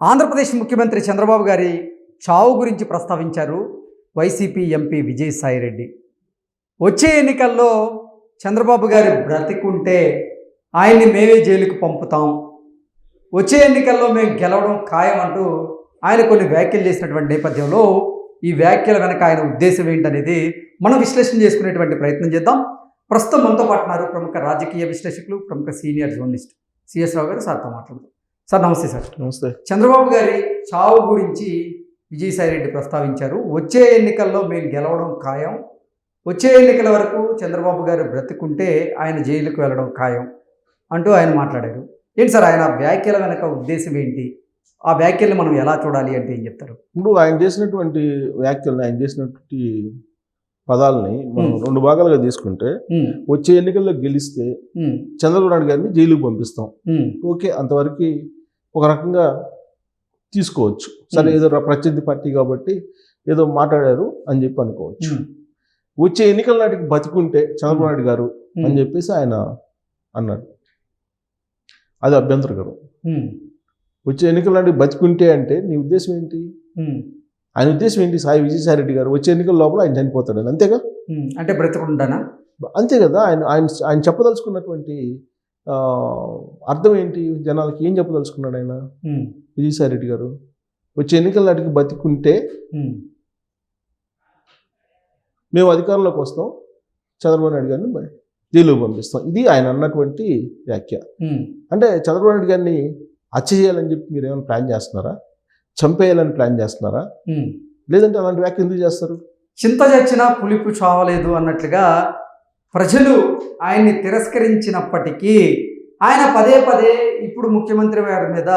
ఆంధ్రప్రదేశ్ ముఖ్యమంత్రి చంద్రబాబు గారి చావు గురించి ప్రస్తావించారు వైసీపీ ఎంపీ విజయసాయిరెడ్డి వచ్చే ఎన్నికల్లో చంద్రబాబు గారి బ్రతికుంటే ఆయన్ని మేమే జైలుకు పంపుతాం. వచ్చే ఎన్నికల్లో మేము గెలవడం ఖాయం అంటూ ఆయన కొన్ని వ్యాఖ్యలు చేసినటువంటి నేపథ్యంలో ఈ వ్యాఖ్యల వెనక ఆయన ఉద్దేశం ఏంటనేది మనం విశ్లేషణ చేసుకునేటువంటి ప్రయత్నం చేద్దాం. ప్రస్తుతం మనతో పాటున్నారు ప్రముఖ రాజకీయ విశ్లేషకులు ప్రముఖ సీనియర్ జర్నలిస్ట్ సిఎస్ రావు గారు సార్తో మాట్లాడుతారు సార్ నమస్తే సార్. నమస్తే. చంద్రబాబు గారి చావు గురించి విజయసాయిరెడ్డి ప్రస్తావించారు. వచ్చే ఎన్నికల్లో మేము గెలవడం ఖాయం. వచ్చే ఎన్నికల వరకు చంద్రబాబు గారు బ్రతుకుంటే ఆయన జైలుకు వెళ్ళడం ఖాయం అంటూ ఆయన మాట్లాడారు. ఏంటి సార్ ఆయన వ్యాఖ్యల వెనక ఉద్దేశం ఏంటి? ఆ వ్యాఖ్యల్ని మనం ఎలా చూడాలి అంటే ఏం చెప్తారు? ఇప్పుడు ఆయన చేసినటువంటి వ్యాఖ్యలను ఆయన చేసినటువంటి పదాలని మనం. రెండు భాగాలుగా తీసుకుంటే వచ్చే ఎన్నికల్లో గెలిస్తే చంద్రబాబు నాయుడు గారిని జైలుకు పంపిస్తాం. ఓకే అంతవరకు ఒక రకంగా తీసుకోవచ్చు. సరే. ఏదో ప్రత్యర్థి పార్టీ కాబట్టి ఏదో మాట్లాడారు అని చెప్పి అనుకోవచ్చు. వచ్చే ఎన్నికల నాటికి బతికుంటే చంద్రబాబు నాయుడు గారు అని చెప్పేసి ఆయన అన్నాడు. అది అభ్యంతరకరం. వచ్చే ఎన్నికల నాటికి బతికుంటే అంటే నీ ఉద్దేశం ఏంటి? ఆయన ఉద్దేశం ఏంటి? సాయి విజయసాయి రెడ్డి గారు వచ్చే ఎన్నికల లోపల ఆయన చనిపోతాడు అంతేగా అంటే బ్రతుకుంటానా? అంతే కదా. ఆయన ఆయన ఆయన చెప్పదలుచుకున్నటువంటి అర్థం ఏంటి? జనాలకి ఏం చెప్పదలుచుకున్నాడు ఆయన? ఉమ్, విజయసాయి రెడ్డి గారు వచ్చే ఎన్నికల నాటికి బతికుంటే మేము. అధికారంలోకి వస్తాం. చంద్రబాబు నాయుడు గారిని జైలుకు పంపిస్తాం. ఇది ఆయన అన్నటువంటి వ్యాఖ్య. అంటే చంద్రబాబు నాయుడు గారిని హత్య చేయాలని చెప్పి మీరు ఏమైనా ప్లాన్ చేస్తున్నారా? చంపేయాలని ప్లాన్ చేస్తున్నారా. లేదంటే అలాంటి వ్యాఖ్య ఎందుకు చేస్తారు? చింత చచ్చినా పులిపు చావలేదు అన్నట్లుగా ప్రజలు ఆయన్ని తిరస్కరించినప్పటికీ ఆయన పదే పదే ఇప్పుడు ముఖ్యమంత్రి గారి మీద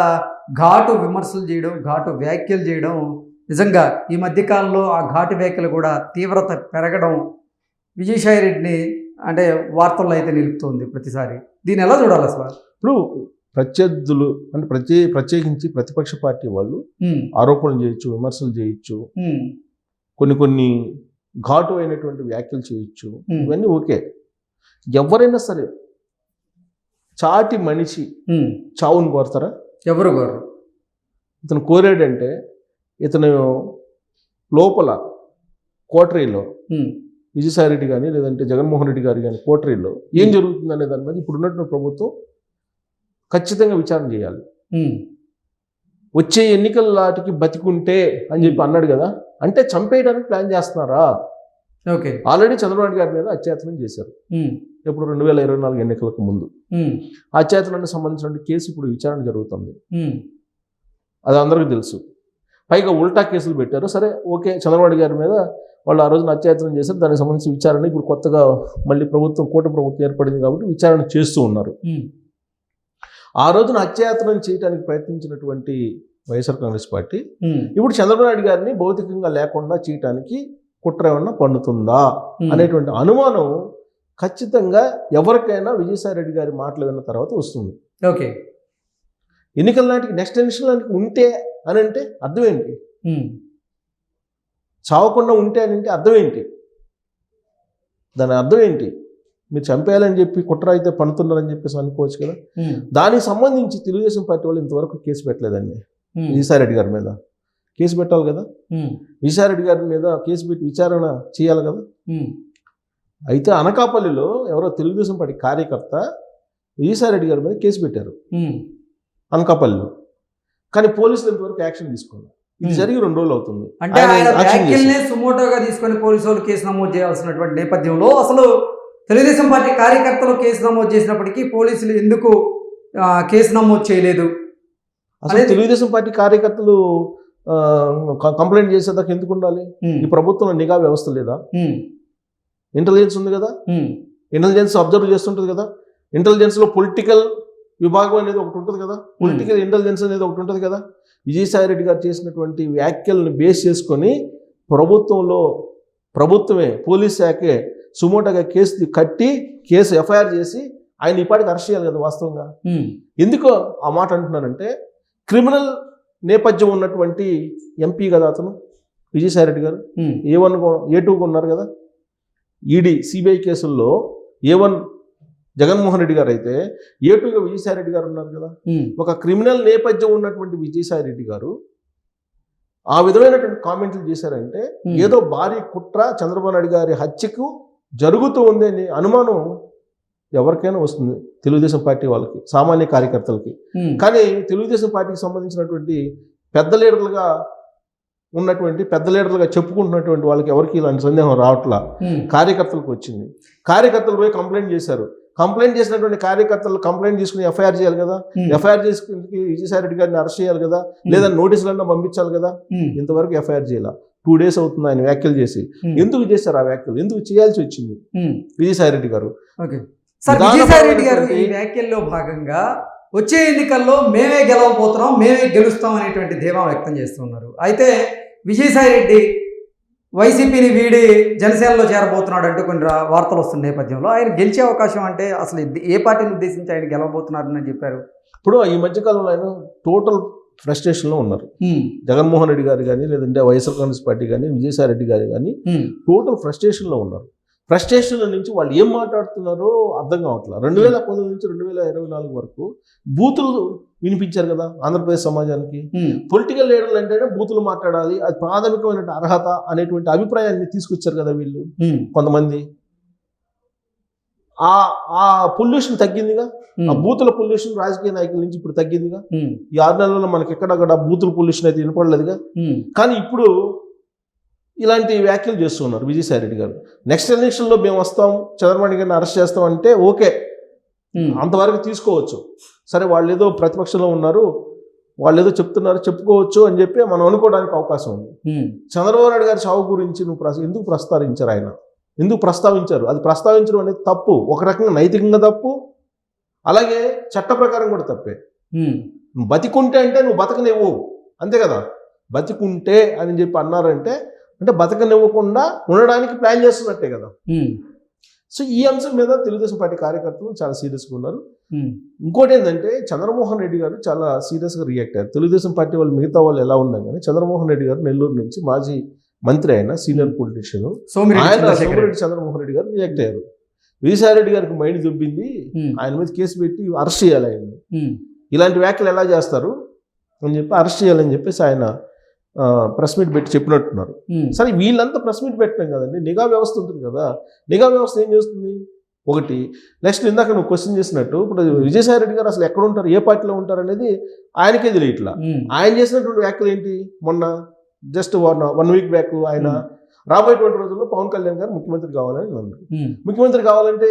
ఘాటు విమర్శలు చేయడం ఘాటు వ్యాఖ్యలు చేయడం నిజంగా ఈ మధ్యకాలంలో ఆ ఘాటు వ్యాఖ్యలు కూడా తీవ్రత పెరగడం విజయసాయి రెడ్డిని అంటే వార్తల్లో అయితే నిలుపుతోంది ప్రతిసారి. దీన్ని ఎలా చూడాలి అసలు? ఇప్పుడు ప్రత్యర్థులు అంటే ప్రత్యే ప్రత్యేకించి ప్రతిపక్ష పార్టీ వాళ్ళు ఆరోపణలు చేయొచ్చు విమర్శలు చేయొచ్చు. కొన్ని కొన్ని ఘాటు అయినటువంటి వ్యాఖ్యలు చేయొచ్చు. ఇవన్నీ ఓకే. ఎవరైనా సరే చాటి మనిషి. చావుని కోరతారా? ఎవరు గారు ఇతను కోరాడంటే ఇతను లోపల కోటరీలో విజయసాయి రెడ్డి కానీ లేదంటే జగన్మోహన్ రెడ్డి గారు కానీ కోటరీలో ఏం జరుగుతుంది అనే దాని మీద ఇప్పుడు ఉన్నటువంటి ప్రభుత్వం ఖచ్చితంగా విచారణ చేయాలి. వచ్చే ఎన్నికల నాటికి బతికుంటే అని చెప్పి అన్నాడు కదా అంటే చంపేయడానికి ప్లాన్ చేస్తున్నారా? ఓకే. ఆల్రెడీ చంద్రబాబు గారి మీద అత్యాచారం చేశారు. ఇప్పుడు రెండు వేల ఇరవై నాలుగు ఎన్నికలకు ముందు. అత్యాచారానికి సంబంధించిన కేసు ఇప్పుడు విచారణ జరుగుతుంది. అది అందరికీ తెలుసు. పైగా ఉల్టా కేసులు పెట్టారు. సరే ఓకే చంద్రబాబు గారి మీద వాళ్ళు ఆ రోజున అత్యాచారం చేశారు. దానికి సంబంధించిన విచారణ ఇప్పుడు కొత్తగా మళ్ళీ ప్రభుత్వం కూట ప్రభుత్వం ఏర్పడింది కాబట్టి విచారణ చేస్తూ ఉన్నారు. ఆ రోజున అత్యాచారం చేయడానికి ప్రయత్నించినటువంటి వైఎస్ఆర్ కాంగ్రెస్ పార్టీ ఇప్పుడు చంద్రబాబు నాయుడు గారిని భౌతికంగా లేకుండా చేయటానికి కుట్ర ఏమన్నా ఉమ్. అనేటువంటి అనుమానం ఖచ్చితంగా ఎవరికైనా విజయసాయి రెడ్డి గారి మాటలు విన్న తర్వాత వస్తుంది. ఓకే. ఎన్నికల నాటికి నెక్స్ట్ ఎలక్షన్ నాటికి ఉంటే అని అంటే అర్థం ఏంటి చావకుండా ఉంటే అని అంటే అర్థం ఏంటి దాని అర్థం ఏంటి మీరు చంపేయాలని చెప్పి కుట్ర అయితే పన్నుతున్నారని చెప్పేసి అనుకోవచ్చు కదా. దానికి సంబంధించి తెలుగుదేశం పార్టీ వాళ్ళు ఇంతవరకు కేసు పెట్టలేదండి. ఉమ్, విజయసాయి రెడ్డి గారి మీద. కేసు పెట్టాలి కదా. ఉమ్, విజయసాయి రెడ్డి గారి మీద కేసు పెట్టి విచారణ చేయాలి కదా. అయితే అనకాపల్లిలో ఎవరో తెలుగుదేశం పార్టీ కార్యకర్త విజయసాయి రెడ్డి గారి మీద కేసు పెట్టారు. అనకాపల్లిలో. కానీ పోలీసులు ఇంతవరకు యాక్షన్ తీసుకోవాలి ఇది. జరిగి రెండు రోజులు అవుతుంది. అంటే ఆయన సుమోటోగా తీసుకొని పోలీసు వాళ్ళు కేసు నమోదు చేయాల్సినటువంటి నేపథ్యంలో అసలు తెలుగుదేశం పార్టీ కార్యకర్తలు కేసు నమోదు చేసినప్పటికీ పోలీసులు ఎందుకు కేసు నమోదు చేయలేదు? అసలు అదే- తెలుగుదేశం పార్టీ కార్యకర్తలు కంప్లైంట్ చేసేదాకా ఎందుకు ఉండాలి? ఈ ప్రభుత్వంలో నిఘా వ్యవస్థ లేదా? ఇంటెలిజెన్స్ ఉంది కదా? ఇంటెలిజెన్స్ అబ్జర్వ్ చేస్తుంటుంది కదా? ఇంటెలిజెన్స్లో పొలిటికల్ విభాగం అనేది ఒకటి ఉంటుంది కదా? పొలిటికల్ ఇంటెలిజెన్స్ అనేది ఒకటి ఉంటుంది కదా? విజయసాయి రెడ్డి గారు చేసినటువంటి వ్యాఖ్యలను బేస్ చేసుకొని ప్రభుత్వంలో ప్రభుత్వమే పోలీస్ శాఖే సుమోటగా కేసు కట్టి కేసు ఎఫ్ఐఆర్ చేసి ఆయన ఇప్పటికి అరెస్ట్ చేయాలి కదా వాస్తవంగా. ఎందుకో ఆ మాట అంటున్నానంటే క్రిమినల్ నేపథ్యం ఉన్నటువంటి ఎంపీ కదా అతను విజయసాయి రెడ్డి గారు ఏ వన్ ఏ టూకు ఉన్నారు కదా. ఈడీ సిబిఐ కేసుల్లో ఏ వన్ జగన్మోహన్ రెడ్డి గారు అయితే ఏటుగా విజయసాయి రెడ్డి గారు ఉన్నారు కదా. ఒక క్రిమినల్ నేపథ్యం ఉన్నటువంటి విజయసాయి రెడ్డి గారు ఆ విధమైనటువంటి కామెంట్లు చేశారంటే ఏదో భారీ కుట్ర చంద్రబాబు నాయుడు గారి హత్యకు జరుగుతూ ఉంది అనే అనుమానం ఎవరికైనా వస్తుంది. తెలుగుదేశం పార్టీ వాళ్ళకి సామాన్య కార్యకర్తలకి. కానీ తెలుగుదేశం పార్టీకి సంబంధించినటువంటి పెద్ద లీడర్లుగా ఉన్నటువంటి పెద్ద లీడర్లుగా చెప్పుకుంటున్నటువంటి వాళ్ళకి ఎవరికి ఇలాంటి సందేహం రావట్లా? కార్యకర్తలకు వచ్చింది. కార్యకర్తలు పోయి కంప్లైంట్ చేశారు. కంప్లైంట్ చేసినటువంటి కార్యకర్తలు కంప్లైంట్ తీసుకుని ఎఫ్ఐఆర్ చేయాలి కదా? ఎఫ్ఐఆర్ చేసుకుని విజయసాయి రెడ్డి గారిని అరెస్ట్ చేయాలి కదా? లేదా నోటీసులన్నా పంపించాలి కదా? ఇంతవరకు ఎఫ్ఐఆర్ చేయాల. టూ డేస్ అవుతుంది ఆయన వ్యాఖ్యలు చేసి. ఉమ్, ఎందుకు చేశారు ఆ వ్యాఖ్యలు? ఎందుకు చేయాల్సి వచ్చింది? ఉమ్. విజయసాయి రెడ్డి గారు. ఓకే సార్ విధానపరమైనటువంటి- విజయసాయి రెడ్డి గారు ఈ వ్యాఖ్యల్లో భాగంగా వచ్చే ఎన్నికల్లో మేమే గెలవబోతున్నాం మేమే గెలుస్తాం అనేటువంటి ధీమా వ్యక్తం చేస్తున్నారు అయితే విజయసాయి రెడ్డి వైసీపీని వీడి జనసేనలో చేరబోతున్నాడు అంటూ కొన్ని వార్తలు వస్తున్న నేపథ్యంలో ఆయన గెలిచే అవకాశం అంటే అసలు ఏ పార్టీని ఉద్దేశించి ఆయన గెలవబోతున్నారని చెప్పారు? ఇప్పుడు ఈ మధ్యకాలంలో ఆయన టోటల్ ఫ్రస్ట్రేషన్లో ఉన్నారు. జగన్మోహన్ రెడ్డి గారు కానీ లేదంటే వైఎస్ఆర్ కాంగ్రెస్ పార్టీ కానీ విజయసాయి రెడ్డి గారు కానీ టోటల్ ఫ్రస్ట్రేషన్లో ఉన్నారు. ఫ్రస్ట్రేషన్ నుంచి వాళ్ళు ఏం మాట్లాడుతున్నారో అర్థం కావట్లేదు రెండు వేల పంతొమ్మిది నుంచి రెండు వేల ఇరవై నాలుగు వరకు బూతులు వినిపించారు కదా ఆంధ్రప్రదేశ్ సమాజానికి. పొలిటికల్ లీడర్లు అంటేనే బూతులు మాట్లాడాలి అది ప్రాథమికమైన అర్హత అనేటువంటి అభిప్రాయాన్ని తీసుకొచ్చారు కదా వీళ్ళు. కొంతమంది ఆ ఆ పొల్యూషన్ తగ్గిందిగా? ఆ బూతుల పొల్యూషన్ రాజకీయ నాయకుల నుంచి ఇప్పుడు తగ్గిందిగా? ఈ ఆరు నెలల్లో మనకి ఎక్కడక్కడ బూతుల పొల్యూషన్ అయితే వినపడలేదుగా? కానీ ఇప్పుడు ఇలాంటి వ్యాఖ్యలు చేస్తున్నారు విజయసాయి రెడ్డి గారు నెక్స్ట్ ఎలక్షన్లో మేము వస్తాం చంద్రబాబు గారిని అరెస్ట్ చేస్తాం అంటే ఓకే అంతవరకు తీసుకోవచ్చు. సరే వాళ్ళు ఏదో ప్రతిపక్షంలో ఉన్నారు వాళ్ళు ఏదో చెప్తున్నారు చెప్పుకోవచ్చు అని చెప్పి మనం అనుకోవడానికి అవకాశం ఉంది. చంద్రబాబు నాయుడు గారి చావు గురించి నువ్వు ఎందుకు ప్రస్తావించారు ఆయన? ఎందుకు ప్రస్తావించారు? అది ప్రస్తావించడం అనేది తప్పు. ఒక రకంగా నైతికంగా తప్పు. అలాగే చట్ట ప్రకారం కూడా తప్పే. బతికుంటే అంటే నువ్వు బతకనివ్వు. అంతే కదా? బతికుంటే అని చెప్పి అన్నారంటే అంటే బతకనివ్వకుండా ఉండడానికి ప్లాన్ చేస్తున్నట్టే కదా? సో ఈ అంశం మీద తెలుగుదేశం పార్టీ కార్యకర్తలు చాలా సీరియస్గా ఉన్నారు. ఇంకోటి ఏంటంటే చంద్రమోహన్ రెడ్డి గారు చాలా సీరియస్గా రియాక్ట్ అయ్యారు. తెలుగుదేశం పార్టీ వాళ్ళు మిగతా వాళ్ళు ఎలా ఉన్నా కానీ చంద్రమోహన్ రెడ్డి గారు నెల్లూరు నుంచి మాజీ మంత్రి అయిన సీనియర్ పొలిటీషియన్ ఆయన. సోమిరెడ్డి చంద్రమోహన్ రెడ్డి గారు రియాక్ట్ అయ్యారు. విజయసాయి రెడ్డి గారికి మైండ్ దుబ్బింది. ఆయన మీద కేసు పెట్టి అరెస్ట్ చేయాలి ఆయన్ని. ఉమ్, ఇలాంటి వ్యాఖ్యలు ఎలా చేస్తారు? అని చెప్పి అరెస్ట్ చేయాలని చెప్పేసి ఆయన ప్రెస్ మీట్ పెట్టి చెప్పినట్టున్నారు. సరే వీళ్ళంతా ప్రెస్ మీట్ పెట్టడం కదండి. నిఘా వ్యవస్థ ఉంటుంది కదా. నిఘా వ్యవస్థ ఏం చేస్తుంది? ఒకటి నెక్స్ట్ ఇందాక నువ్వు క్వశ్చన్ చేసినట్టు ఇప్పుడు విజయసాయి రెడ్డి గారు అసలు ఎక్కడ ఉంటారు? ఏ పార్టీలో ఉంటారు అనేది ఆయనకే తెలియట్లా. ఆయన చేసినటువంటి వ్యాఖ్యలు ఏంటి? మొన్న just one one week back ఆయన Hmm. రాబోయేటువంటి రోజుల్లో పవన్ కళ్యాణ్ గారు ముఖ్యమంత్రి కావాలని అన్నారు ఉమ్, ముఖ్యమంత్రి కావాలంటే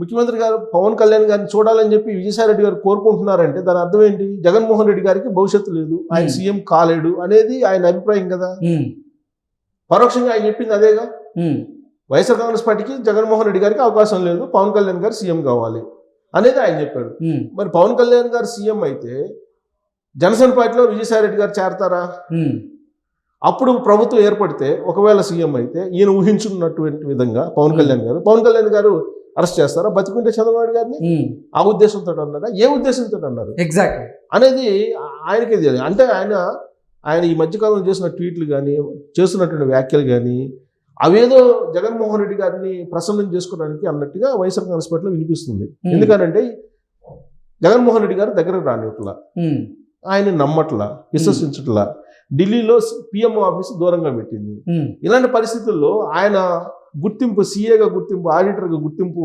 ముఖ్యమంత్రి గారు పవన్ కళ్యాణ్ గారిని చూడాలని చెప్పి విజయసాయి రెడ్డి గారు కోరుకుంటున్నారంటే దాని అర్థం ఏంటి? జగన్మోహన్ రెడ్డి గారికి భవిష్యత్తు లేదు. ఆయన Hmm. సీఎం కాలేడు అనేది ఆయన అభిప్రాయం కదా. పరోక్షంగా ఆయన చెప్పింది అదేగా? వైఎస్ఆర్ కాంగ్రెస్ పార్టీకి జగన్మోహన్ రెడ్డి గారికి అవకాశం లేదు. పవన్ కళ్యాణ్ గారు సీఎం కావాలి అనేది ఆయన చెప్పాడు. మరి పవన్ కళ్యాణ్ గారు సీఎం అయితే జనసేన పార్టీలో విజయసాయి రెడ్డి గారు చేరతారా? అప్పుడు ప్రభుత్వం ఏర్పడితే ఒకవేళ సీఎం అయితే ఈయన ఊహించున్నటువంటి విధంగా పవన్ కళ్యాణ్ గారు పవన్ కళ్యాణ్ గారు అరెస్ట్ చేస్తారా బతికుంటే చంద్రబాబు గారిని? ఆ ఉద్దేశంతో అన్నారా? ఏ ఉద్దేశంతో అన్నారు? ఎగ్జాక్ట్లీ అనేది ఆయనకే తెలియదు అంటే ఆయన ఆయన ఈ మధ్యకాలంలో చేసిన ట్వీట్లు కానీ చేస్తున్నటువంటి వ్యాఖ్యలు కానీ అవేదో జగన్మోహన్ రెడ్డి గారిని ప్రసన్నం చేసుకోవడానికి అన్నట్టుగా వైఎస్ఆర్ కాంగ్రెస్ పార్టీలో వినిపిస్తుంది. ఎందుకంటే జగన్మోహన్ రెడ్డి గారు దగ్గరకు రానిట్లా ఆయన నమ్మట్లా విశ్వసించట్లా. ఢిల్లీలో పిఎం ఆఫీస్ దూరంగా పెట్టింది. ఇలాంటి పరిస్థితుల్లో ఆయన గుర్తింపు సీఏగా గుర్తింపు ఆడిటర్గా గుర్తింపు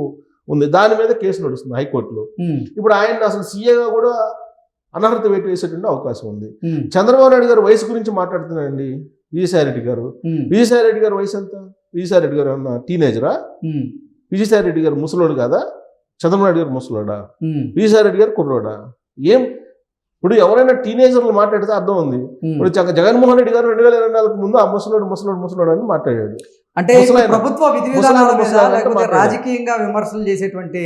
ఉంది. దాని మీద కేసు నడుస్తుంది హైకోర్టులో. ఇప్పుడు ఆయన అసలు సీఏగా కూడా అనర్హత వేటు వేసేటువంటి అవకాశం ఉంది. చంద్రబాబు నాయుడు గారు వయసు గురించి మాట్లాడుతున్నారండి విజయసాయి రెడ్డి గారు. ఉమ్, విజయసాయి రెడ్డి గారు వయసు ఎంత? విజయసాయి రెడ్డి గారు ఏమన్నా టీనేజరా ఉమ్, విజయసాయి రెడ్డి గారు ముసలోడు కాదా? చంద్రబాబు నాయుడు గారు ముసలోడా? ఉమ్, విజయసాయి రెడ్డి గారు కుర్రోడా? ఏం ఇప్పుడు ఎవరైనా టీనేజర్లు మాట్లాడితే అర్థం ఉంది. ఇప్పుడు జగ- జగన్మోహన్ రెడ్డి గారు రెండు వేల ఇరవై నాలుగు ముందు ఆ ముసలోడు ముసలోడు ముసలోడు అని మాట్లాడాడు అంటే. ప్రభుత్వ విధి విధానాల మీద లేకపోతే. రాజకీయంగా విమర్శలు చేసేటువంటి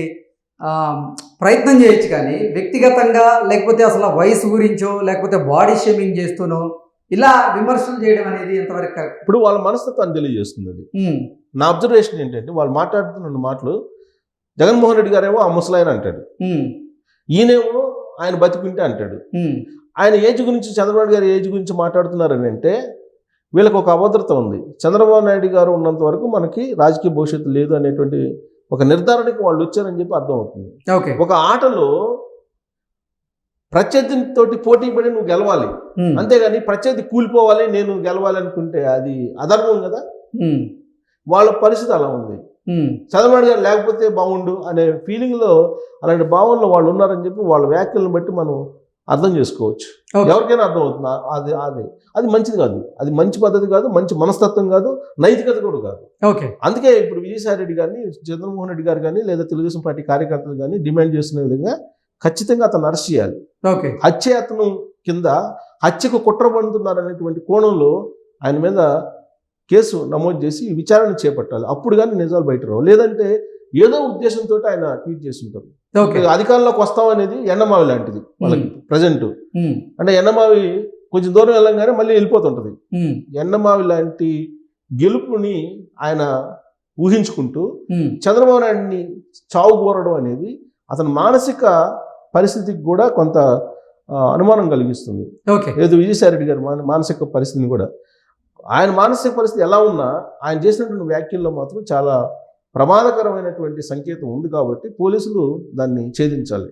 ప్రయత్నం చేయొచ్చు కానీ వ్యక్తిగతంగా లేకపోతే అసలు వయసు గురించో లేకపోతే బాడీ షేమింగ్ చేస్తూనో ఇలా విమర్శలు చేయడం అనేది ఎంతవరకు కరెక్ట్ ఇప్పుడు వాళ్ళ మనస్తత్వాన్ని తెలియజేస్తుంది అది నా అబ్జర్వేషన్ ఏంటంటే వాళ్ళు మాట్లాడుతున్న మాటలు జగన్మోహన్ రెడ్డి గారేమో ఆ ముసలాయన అంటాడు ఈయనేమో ఆయన బతికుంటే అంటాడు. ఆయన ఏజ్ గురించి చంద్రబాబు గారి ఏజ్ గురించి మాట్లాడుతున్నారని అంటే వీళ్ళకి ఒక అభద్రత ఉంది. చంద్రబాబు నాయుడు గారు ఉన్నంత వరకు మనకి రాజకీయ భవిష్యత్తు లేదు అనేటువంటి ఒక నిర్ధారణకి వాళ్ళు వచ్చారని చెప్పి అర్థం అవుతుంది. ఓకే. ఒక ఆటలో ప్రత్యర్థితోటి పోటీ పడి నువ్వు గెలవాలి. అంతేగాని ప్రత్యర్థి కూలిపోవాలి నేను గెలవాలి అనుకుంటే అది అధర్మం కదా? వాళ్ళ పరిస్థితి అలా ఉంది. చంద్రబాబు గారు లేకపోతే బాగుండు అనే ఫీలింగ్లో అలాంటి భావనలో వాళ్ళు ఉన్నారని చెప్పి వాళ్ళ వ్యాఖ్యలను బట్టి మనం అర్థం చేసుకోవచ్చు. ఎవరికైనా అర్థం అవుతుంది అది అది. అది మంచిది కాదు. అది మంచి పద్ధతి కాదు మంచి మనస్తత్వం కాదు నైతికత కూడా కాదు. ఓకే. అందుకే ఇప్పుడు విజయసాయి రెడ్డి గారిని చంద్రమోహన్ రెడ్డి గారు కానీ లేదా తెలుగుదేశం పార్టీ కార్యకర్తలు కానీ డిమాండ్ చేస్తున్న విధంగా ఖచ్చితంగా అతను అరెస్ట్ చేయాలి. ఓకే. హత్య అతను కింద హత్యకు కుట్ర పడుతున్నారనేటువంటి కోణంలో ఆయన మీద కేసు నమోదు చేసి విచారణ చేపట్టాలి. అప్పుడు కానీ నిజాలు బయట రావు. లేదంటే ఏదో ఉద్దేశంతో ఆయన ట్వీట్ చేసి ఉంటారు అధికారంలోకి వస్తాం అనేది ఎండమావి లాంటిది వాళ్ళకి ప్రజెంట్. అంటే ఎండమావి కొంచెం దూరం వెళ్ళంగానే మళ్ళీ వెళ్ళిపోతుంటది. ఎండమావి లాంటి గెలుపుని ఆయన ఊహించుకుంటూ చంద్రబాబు నాయుడిని చావు కోరడం అనేది అతని మానసిక పరిస్థితికి కూడా కొంత అనుమానం కలిగిస్తుంది. లేదు విజయసాయి రెడ్డి గారి మాన- మానసిక పరిస్థితిని కూడా ఆయన మానసిక పరిస్థితి ఎలా ఉన్నా ఆయన చేసినటువంటి వ్యాఖ్యల్లో మాత్రం చాలా ప్రమాదకరమైనటువంటి సంకేతం ఉంది కాబట్టి పోలీసులు దాన్ని ఛేదించాలి.